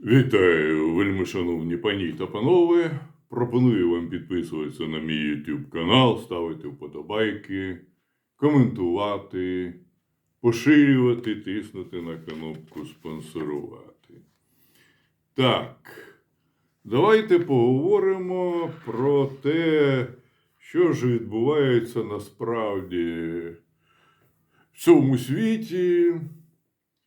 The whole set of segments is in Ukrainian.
Вітаю, вельми шановні пані та панове. Пропоную вам підписуватися на мій YouTube канал, ставити вподобайки, коментувати, поширювати, тиснути на кнопку спонсорувати. Так, давайте поговоримо про те, що ж відбувається насправді в цьому світі.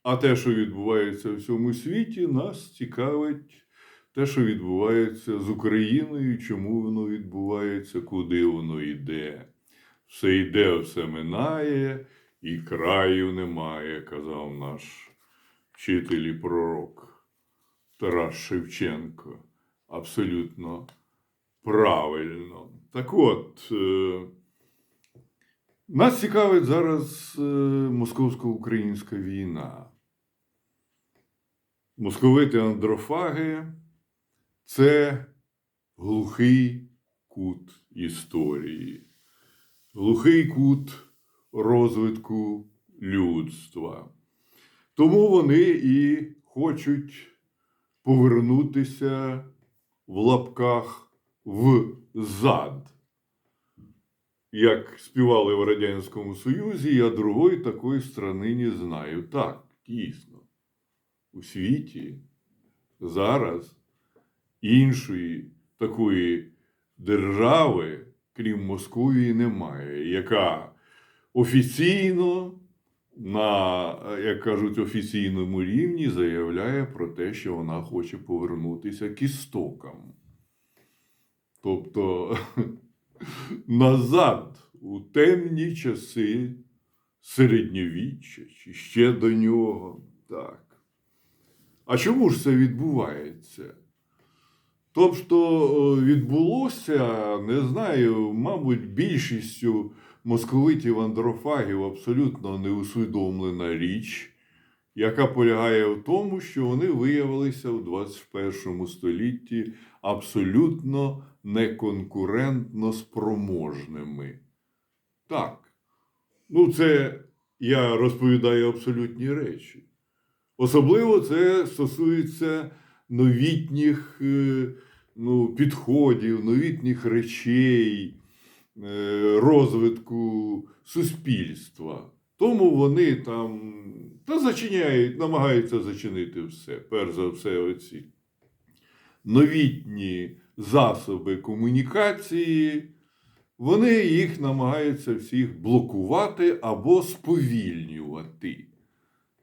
А те, що відбувається в цьому світі, нас цікавить те, що відбувається з Україною, чому воно відбувається, куди воно йде. Все йде, все минає, і краю немає, казав наш вчитель і пророк Тарас Шевченко. Абсолютно правильно. Так от. е, нас цікавить зараз е, московсько-українська війна. Московити андрофаги це глухий кут історії, глухий кут розвитку людства. Тому вони і хочуть повернутися в лапках в зад як співали в Радянському Союзі, я другої такої страни не знаю. Так, дійсно. У світі зараз іншої такої держави, крім Московії, немає, яка офіційно, на, як кажуть, офіційному рівні заявляє про те, що вона хоче повернутися к істокам. Тобто назад у темні часи середньовіччя чи ще до нього. Так. А чому ж це відбувається? Тобто відбулося, не знаю, мабуть, більшістю московитів андрофагів абсолютно неусвідомлена річ, яка полягає в тому, що вони виявилися в 21 столітті абсолютно неконкурентно спроможними. Так. Ну, це я розповідаю абсолютні речі. Особливо це стосується новітніх е, ну, підходів, новітніх речей, е, розвитку суспільства. Тому вони там та зачиняють, намагаються зачинити все. Перш за все, оці новітні засоби комунікації, вони їх намагаються всіх блокувати або сповільнювати.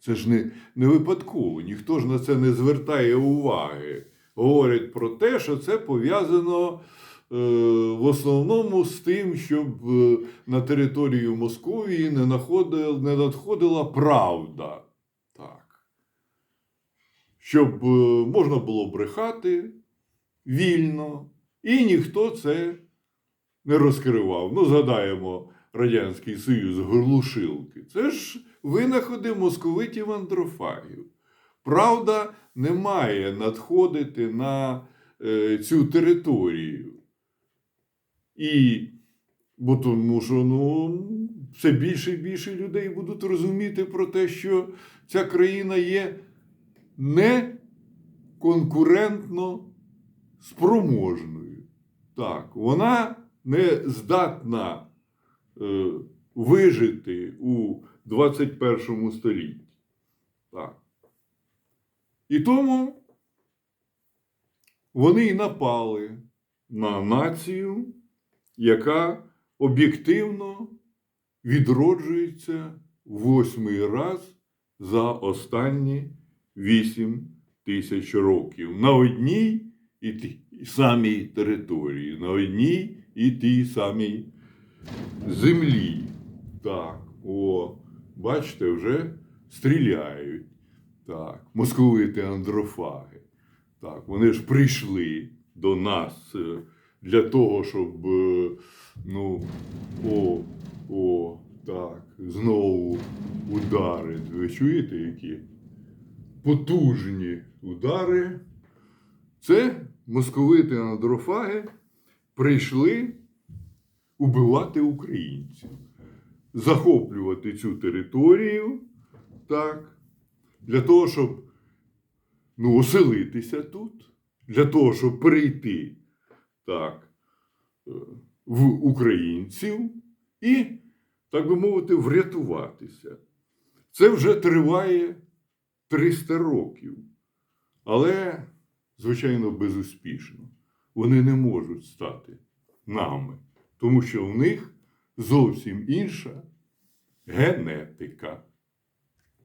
Це ж не, не випадково, ніхто ж на це не звертає уваги. Говорять про те, що це пов'язано е, в основному з тим, щоб е, на територію Московії не, находила, не надходила правда. Так. Щоб е, можна було брехати вільно, і ніхто це не розкривав. Ну, згадаємо Радянський Союз, глушилки. Це ж винаходи московитів андрофагів. Правда не має надходити на е, цю територію. І бо тому що ну, все більше і більше людей будуть розуміти про те, що ця країна є не конкурентно спроможною. Так, вона не здатна вижити у 21 столітті. Так. І тому вони й напали на націю, яка об'єктивно відроджується восьмий раз за останні вісім тисяч років на одній і тій самій території, на одній і тій самій землі. Так, о, бачите, вже стріляють. Так, московити андрофаги. Так, вони ж прийшли до нас е, для того, щоб, е, ну, о, о, так, знову удари. Ви чуєте, які потужні удари? Це московити андрофаги прийшли убивати українців, захоплювати цю територію, так, для того, щоб ну, оселитися тут, для того, щоб перейти так, е, в українців і, так би мовити, врятуватися. Це вже триває 300 років. Але, звичайно, безуспішно. Вони не можуть стати нами, тому що в них зовсім інша генетика.